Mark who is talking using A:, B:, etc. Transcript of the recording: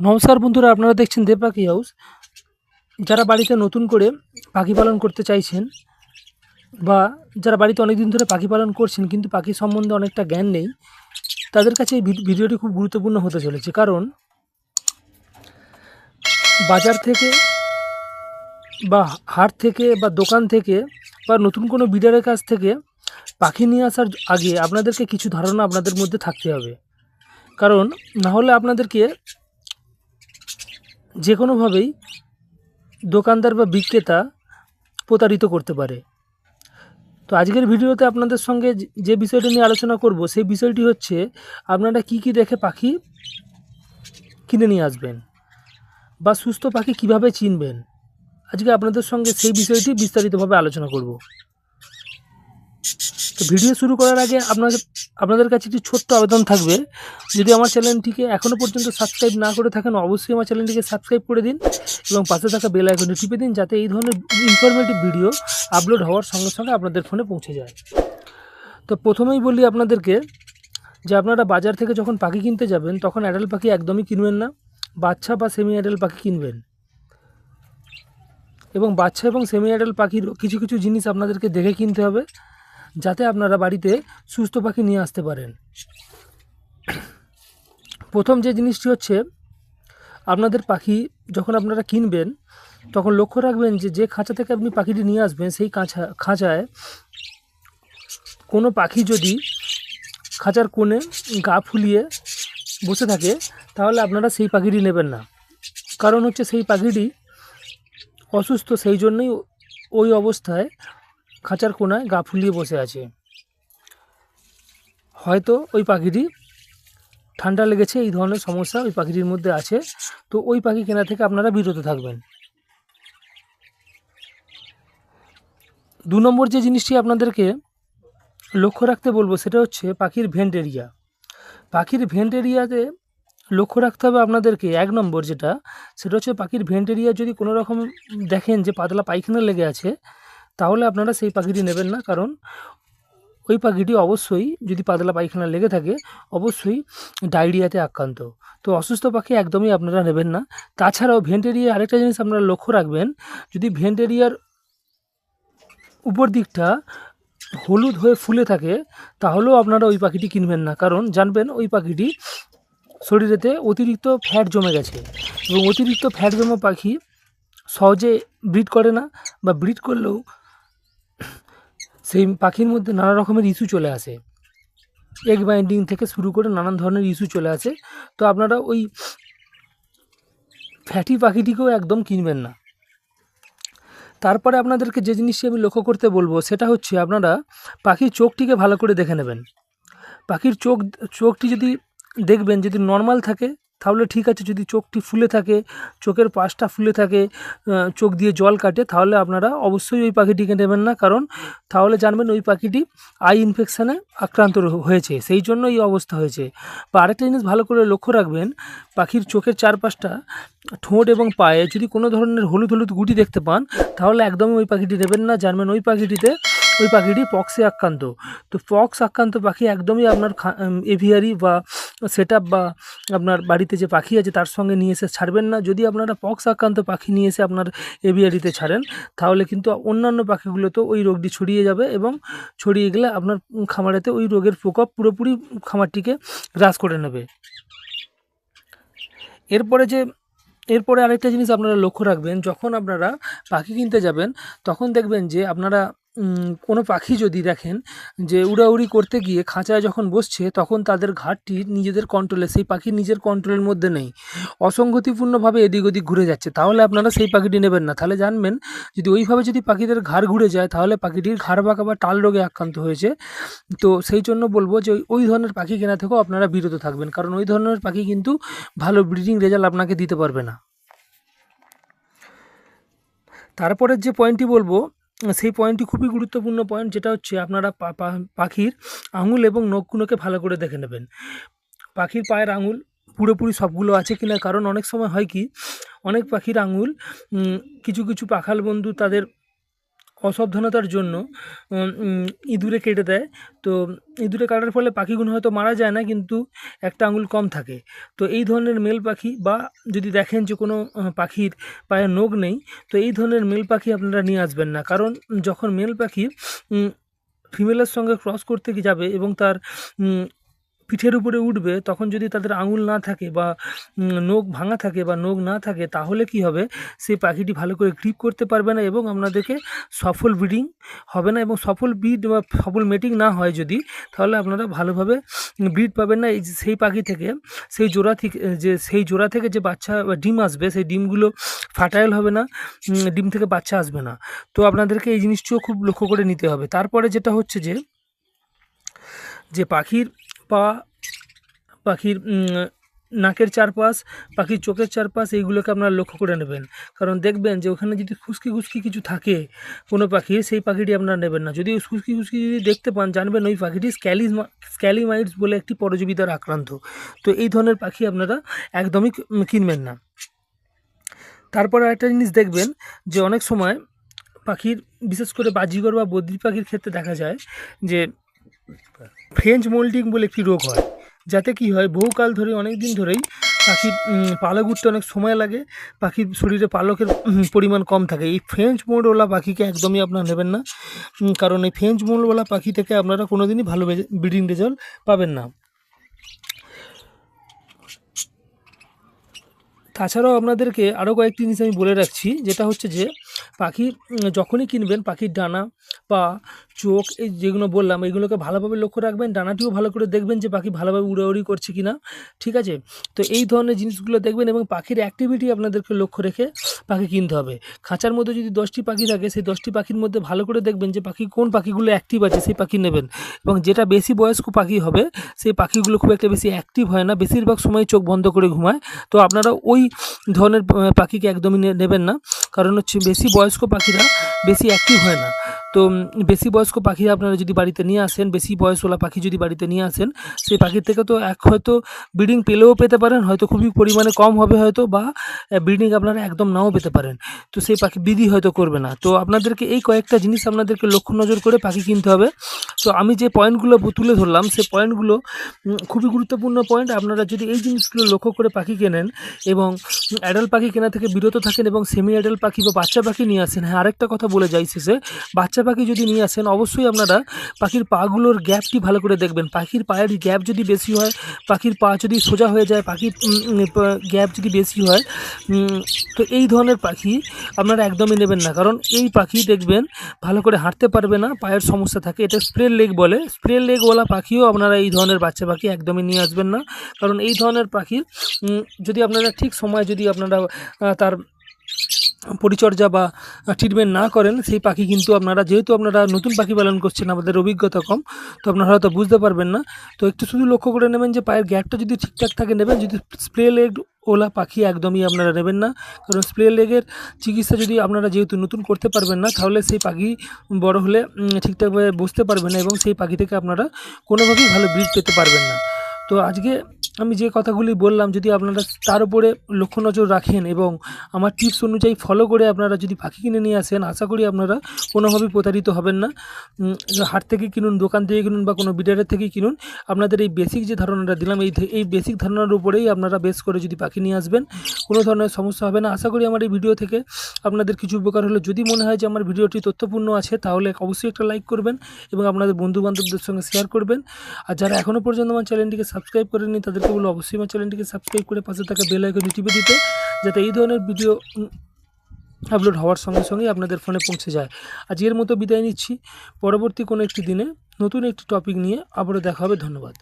A: নমস্কার বন্ধুরা, আপনারা দেখছেন দেব পাখি হাউস। যারা বাড়িতে নতুন করে পাখি পালন করতে চাইছেন বা যারা বাড়িতে অনেক দিন ধরে পাখি পালন করছেন, কিন্তু পাখি সম্বন্ধে অনেকটা জ্ঞান নেই, তাদের কাছে এই ভিড- ভিডিওটি খুব গুরুত্বপূর্ণ হতে চলেছে। কারণ বাজার থেকে বা হাট থেকে বা দোকান থেকে বা নতুন কোনো বিডারের কাছ থেকে পাখি নিয়ে আসার আগে আপনাদেরকে কিছু ধারণা আপনাদের মধ্যে থাকতে হবে। কারণ না হলে আপনাদেরকে যে কোনোভাবেই দোকানদার বা বিক্রেতা প্রতারিত করতে পারে। তো আজকের ভিডিওতে আপনাদের সঙ্গে যে- বিষয়টা নিয়ে আলোচনা করব, সেই বিষয়টি হচ্ছে আপনারা কি কি দেখে পাখি কিনে নিয়ে আসবেন বা সুস্থ পাখি কীভাবে চিনবেন? আজকে আপনাদের সঙ্গে সেই বিষয়টি বিস্তারিতভাবে আলোচনা করব। তো ভিডিও শুরু করার আগে আপনাদের আপনাদের কাছে একটি ছোট্ট আবেদন থাকবে। যদি আমার চ্যানেলটিকে এখনও পর্যন্ত সাবস্ক্রাইব না করে থাকেন, অবশ্যই আমার চ্যানেলটিকে সাবস্ক্রাইব করে দিন এবং পাশে থাকা বেল আইকনটি টিপে দিন যাতে এই ধরনের ইনফরমেটিভ ভিডিও আপলোড হওয়ার সঙ্গে সঙ্গে আপনাদের ফোনে পৌঁছে যায়। তো প্রথমেই বলি আপনাদেরকে যে আপনারা বাজার থেকে যখন পাখি কিনতে যাবেন, তখন অ্যাডাল্ট পাখি একদমই কিনবেন না। বাচ্চা বা সেমি অ্যাডাল্ট পাখি কিনবেন। এবং বাচ্চা এবং সেমি অ্যাডাল্ট পাখির কিছু কিছু জিনিস আপনাদেরকে দেখে কিনতে হবে। যাতে আপনারা বাড়িতে সুস্থ পাখি নিয়ে আসতে পারেন। প্রথম যে জিনিসটি হচ্ছে, আপনাদের পাখি যখন আপনারা কিনবেন, তখন লক্ষ্য রাখবেন যে যে খাঁচা থেকে আপনি পাখিটি নিয়ে আসবেন, সেই খাঁচা, খাঁচায় কোনো পাখি যদি খাঁচার কোণে গা ফুলিয়ে বসে থাকে, তাহলে আপনারা সেই পাখিটি নেবেন না। কারণ হচ্ছে সেই পাখিটি অসুস্থ, সেই জন্যই ওই অবস্থায় খাঁচার কোণায় গা ফুলিয়ে বসে আছে। হয়তো ওই পাখিটি ঠান্ডা লেগেছে, এই ধরনের সমস্যা ওই পাখিটির মধ্যে আছে। তো ওই পাখি কেনা থেকে আপনারা বিরত থাকবেন। দু নম্বর যে জিনিসটি আপনাদেরকে লক্ষ্য রাখতে বলব, সেটা হচ্ছে পাখির ভেন্ট এরিয়া। পাখির ভেন্ট এরিয়াতে লক্ষ্য রাখতে হবে আপনাদেরকে এক নম্বর যেটা, সেটা হচ্ছে পাখির ভেন্ট এরিয়া যদি কোনো রকম দেখেন যে পাতলা পায়খানা লেগে আছে তাহলে আপনারা সেই পাখিটি নেবেন না। কারণ ওই পাখিটি অবশ্যই যদি পাতলা পায়খানা লেগে থাকে, অবশ্যই ডায়রিয়াতে আক্রান্ত। তো অসুস্থ পাখি একদমই আপনারা নেবেন না। তাছাড়াও ভেন্টেরিয়া আরেকটা জিনিস আপনারা লক্ষ্য রাখবেন, যদি ভেন্টেরিয়ার উপর দিকটা হলুদ হয়ে ফুলে থাকে, তাহলেও আপনারা ওই পাখিটি কিনবেন না। কারণ জানবেন ওই পাখিটি শরীরেতে অতিরিক্ত ফ্যাট জমে গেছে। এবং অতিরিক্ত ফ্যাট জমা পাখি সহজে ব্রিড করে না বা ব্রিড করলেও সেই পাখির মধ্যে নানা রকমের ইস্যু চলে আসে। এগ বাইন্ডিং থেকে শুরু করে নানান ধরনের ইস্যু চলে আসে। তো আপনারা ওই ফ্যাটি পাখিটিকেও একদম কিনবেন না। তারপরে আপনাদেরকে যে জিনিসটি আমি লক্ষ্য করতে বলব, সেটা হচ্ছে আপনারা পাখির চোখটিকে ভালো করে দেখে নেবেন। পাখির চোখ, চোখটি যদি দেখবেন, যদি নর্মাল থাকে তাহলে ঠিক আছে, যদি চোখটি ফুলে থাকে, চোখের পাশটা ফুলে থাকে চোখ দিয়ে জল কাটে, তাহলে আপনারা অবশ্যই ওই পাখিটিকে নেবেন না। কারণ তাহলে জানবেন ওই পাখিটি আই ইনফেকশানে আক্রান্ত হয়েছে, সেই জন্য এই অবস্থা হয়েছে। বা আরেকটা জিনিস ভালো করে লক্ষ্য রাখবেন, পাখির চোখের চারপাশটা ঠোঁট এবং পায়ে যদি কোনো ধরনের হলুদ হলুদ গুটি দেখতে পান, তাহলে একদমই ওই পাখিটি নেবেন না। জানবেন ওই পাখিটিতে ওই পাখিটি পক্সে আক্রান্ত। তো পক্স আক্রান্ত পাখি একদমই আপনার এভিয়ারি বা সেট বা আপনার বাড়িতে যে পাখি আছে তার সঙ্গে নিয়ে এসে ছাড়বেন না। যদি আপনারা পক্স আক্রান্ত পাখি নিয়ে এসে আপনার এভিয়ারিতে ছাড়েন, তাহলে কিন্তু অন্যান্য পাখিগুলোতে ওই রোগটি ছড়িয়ে যাবে এবং ছড়িয়ে গেলে আপনার খামারেতে ওই রোগের প্রকোপ পুরোপুরি খামারটিকে গ্রাস করে নেবে। এরপরে যে, এরপরে আরেকটা জিনিস আপনারা লক্ষ্য রাখবেন, যখন আপনারা পাখি কিনতে যাবেন, তখন দেখবেন যে আপনারা কোনো পাখি যদি দেখেন যে উড়াউড়ি করতে গিয়ে খাঁচায় যখন বসছে, তখন তাদের ঘাটটি নিজেদের কন্ট্রোলে সেই পাখি নিজের কন্ট্রোলের মধ্যে নেই। অসংগতিপূর্ণভাবে এদিক ওদিক ঘুরে যাচ্ছে। তাহলে আপনারা সেই পাখিটি নেবেন না। তাহলে জানবেন, যদি ওইভাবে যদি পাখিদের ঘাড় ঘুরে যায়, তাহলে পাখিটির ঘাড় বাঁকা বা টাল রোগে আক্রান্ত হয়েছে। তো সেই জন্য বলব যে ওই- ধরনের পাখি কেনা থেকেও আপনারা বিরত থাকবেন। কারণ ওই ধরনের পাখি কিন্তু ভালো ব্রিডিং রেজাল্ট আপনাকে দিতে পারবে না। তারপরের যে পয়েন্টটি বলব সেই পয়েন্টটি খুবই গুরুত্বপূর্ণ পয়েন্ট যেটা হচ্ছে আপনারা পাখির আঙুল এবং নখগুলোকে ভালো করে দেখে নেবেন। পাখির পায়ের আঙুল পুরোপুরি সবগুলো আছে কিনা? কারণ অনেক সময় হয় কি, অনেক পাখির আঙুল কিছু কিছু পাখাল বন্ধু তাদের অসাবধানতার জন্য ইঁদুরে কেটে দেয়। তো ইঁদুরে কাটার ফলে পাখিগুলো হয়তো মারা যায় না, কিন্তু একটা আঙুল কম থাকে। তো এই ধরনের মেল পাখি বা যদি দেখেন যে কোনো পাখির পায়ে নখ নেই, তো এই ধরনের মেল পাখি আপনারা নিয়ে আসবেন না। কারণ যখন মেল পাখি ফিমেলের সঙ্গে ক্রস করতে যাবে এবং তার পিঠের উপরে উঠবে, তখন যদি তাদের আঙুল না থাকে বা নখ ভাঙা থাকে বা নখ না থাকে, তাহলে কি হবে? সেই পাখিটি ভালো করে গ্রিপ করতে পারবে না এবং আপনাদেরকে সফল ব্রিডিং হবে না এবং সফল ব্রিড বা সফল মেটিং না হয় যদি, তাহলে আপনারা ভালোভাবে ব্রিড পাবেন না। এই সেই পাখি থেকে, সেই জোড়া থেকে যে সেই জোড়া থেকে যে বাচ্চা বা ডিম আসবে, সেই ডিমগুলো ফার্টাইল হবে না ডিম থেকে বাচ্চা আসবে না। তো আপনাদেরকে এই জিনিসটিও খুব লক্ষ্য করে নিতে হবে। তারপরে যেটা হচ্ছে যে যে পাখির পা পাখির নাকের চারপাশ, পাখির চোখের চারপাশ, এইগুলোকে আপনারা লক্ষ্য করে নেবেন। কারণ দেখবেন যে ওখানে যদি খুশকি খুশকি কিছু থাকে কোনো পাখির, সেই পাখিটি আপনারা নেবেন না। যদি খুশকি খুশকি যদি দেখতে পান, জানবেন ওই পাখিটি স্ক্যালিস স্ক্যালিমাইটস বলে একটি পরজীবী দ্বারা আক্রান্ত। তো এই ধরনের পাখি আপনারা একদমই কিনবেন না। তারপর একটা জিনিস দেখবেন যে অনেক সময় পাখির, বিশেষ করে বাজিগর বা বদ্রি পাখির ক্ষেত্রে দেখা যায় যে ফ্রেঞ্চ মোল্ডিং বলে একটি রোগ হয়, যাতে কি হয়, বহুকাল ধরে অনেক দিন ধরেই পাখির পালক উঠতে অনেক সময় লাগে, পাখির শরীরে পালকের পরিমাণ কম থাকে। এই ফ্রেঞ্চ মোডওয়ালা পাখিকে একদমই আপনারা নেবেন না কারণ এই ফ্রেঞ্চ মোডওয়ালা পাখি থেকে আপনারা কোনো দিনই ভালো ব্রিডিং রেজাল্ট পাবেন না। তাছাড়াও আপনাদেরকে আরও কয়েকটি জিনিস আমি বলে রাখছি, যেটা হচ্ছে যে, পাখি যখনই কিনবেন, পাখির ডানা পা চোখ, এই যেগুলো বললাম এইগুলোকে ভালোভাবে লক্ষ্য রাখবেন, ডানাটিও ভালো করে দেখবেন যে পাখি ভালোভাবে উড়াউড়ি করছে কি না ঠিক আছে? তো এই ধরনের জিনিসগুলো দেখবেন এবং পাখির অ্যাক্টিভিটি আপনাদেরকে লক্ষ্য রেখে পাখি কিনতে হবে। খাঁচার মধ্যে যদি দশটি পাখি থাকে, সেই দশটি পাখির মধ্যে ভালো করে দেখবেন যে পাখি কোন পাখিগুলো অ্যাক্টিভ আছে, সেই পাখি নেবেন। এবং যেটা বেশি বয়স্ক পাখি হবে, সেই পাখিগুলো খুব একটা বেশি অ্যাক্টিভ হয় না, বেশিরভাগ সময় চোখ বন্ধ করে ঘুমায়। তো আপনারা ওই ধরনের পাখিকে একদমই নেবেন না। কারণ হচ্ছে বেশি বয়স্ক পাখিরা বেশি অ্যাক্টিভ হয় না। তো বেশি বয়স্ক পাখি আপনারা যদি বাড়িতে নিয়ে আসেন, বেশি বয়সওয়ালা পাখি যদি বাড়িতে নিয়ে আসেন, সেই পাখির থেকে তো এক হয়তো ব্রিডিং পেলেও পেতে পারেন, হয়তো খুবই পরিমাণে কম হবে হয়তো বা ব্রিডিং আপনারা একদম নাও পেতে পারেন। তো সেই পাখি বিধি হয়তো করবে না। তো আপনাদেরকে এই কয়েকটা জিনিস আপনাদেরকে লক্ষ্য নজর করে পাখি কিনতে হবে। তো আমি যে পয়েন্টগুলো তুলে ধরলাম সেই পয়েন্টগুলো খুবই গুরুত্বপূর্ণ পয়েন্ট। আপনারা যদি এই জিনিসগুলো লক্ষ্য করে পাখি কেনেন এবং অ্যাডাল্ট পাখি কেনা থেকে বিরত থাকেন এবং সেমি অ্যাডাল্ট পাখি বা বাচ্চা পাখি নিয়ে আসেন হ্যাঁ আরেকটা কথা বলে যাই শেষে। বাচ্চা পাখি যদি নিয়ে আসেন, অবশ্যই আপনারা পাখির পাগুলোর গ্যাপটি ভালো করে দেখবেন। পাখির পায়ের গ্যাপ যদি বেশি হয়, পাখির পা যদি সোজা হয়ে যায়, পাখির গ্যাপ যদি বেশি হয় তো এই ধরনের পাখি আপনারা একদমই নেবেন না। কারণ এই পাখি দেখবেন ভালো করে হাঁটতে পারবে না, পায়ের সমস্যা থাকে। এটা স্প্রে লেগ বলে। স্প্রে লেগওয়ালা পাখিও আপনারা এই ধরনের বাচ্চা পাখি একদমই নিয়ে আসবেন না। কারণ এই ধরনের পাখির যদি আপনারা ঠিক সময় যদি আপনারা তার পরিচর্যা বা ট্রিটমেন্ট না করেন, সেই পাখি কিন্তু আপনারা, যেহেতু আপনারা নতুন পাখি পালন করছেন, আমাদের অভিজ্ঞতা কম, তো আপনারা হয়তো বুঝতে পারবেন না। তো একটু শুধু লক্ষ্য করে নেবেন যে পায়ের গ্যাপটা যদি ঠিকঠাক থাকে নেবেন, যদি স্প্রে লেগ ওলা পাখি একদমই আপনারা নেবেন না। কারণ স্প্রে লেগের চিকিৎসা যদি আপনারা যেহেতু নতুন করতে পারবেন না, তাহলে সেই পাখি বড় হলে ঠিকঠাকভাবে বুঝতে পারবেন না এবং সেই পাখি থেকে আপনারা কোনোভাবেই ভালো ব্রিড পেতে পারবেন না। তো আজকে আমি যে কথাগুলি বললাম যদি আপনারা তার উপরে লক্ষ্য নজর রাখেন এবং আমার টিপস অনুযায়ী ফলো করে আপনারা যদি পাখি কিনে নিয়ে আসেন, আশা করি আপনারা কোনোভাবেই প্রতারিত হবেন না। হাট থেকে কিনুন, দোকান থেকে কিনুন বা কোনো বিডারের থেকে কিনুন, আপনাদের এই বেসিক যে ধারণাটা দিলাম, এই এই বেসিক ধারণার উপরেই আপনারা বেস করে যদি পাখি নিয়ে আসবেন, কোনো ধরনের সমস্যা হবে না। আশা করি আমার এই ভিডিও থেকে আপনাদের কিছু উপকার হলো। যদি মনে হয় যে আমার ভিডিওটি তথ্যপূর্ণ আছে, তাহলে অবশ্যই একটা লাইক করবেন এবং আপনাদের বন্ধু বান্ধবদের সঙ্গে শেয়ার করবেন। আর যারা এখনও পর্যন্ত আমার চ্যানেলটিকে সাবস্ক্রাইব করেননি বলব অবশ্যই আমার চ্যানেলটিকে সাবস্ক্রাইব করে পাশে থাকা বেল আইকন টিপে দিতে, যাতে এই ধরনের ভিডিও আপলোড হওয়ার সঙ্গে সঙ্গেই আপনাদের ফোনে পৌঁছে যায়। আজ এর মতো বিদায় নিচ্ছি। পরবর্তী কোনো একটি দিনে নতুন একটি টপিক নিয়ে আবারও দেখা হবে। ধন্যবাদ।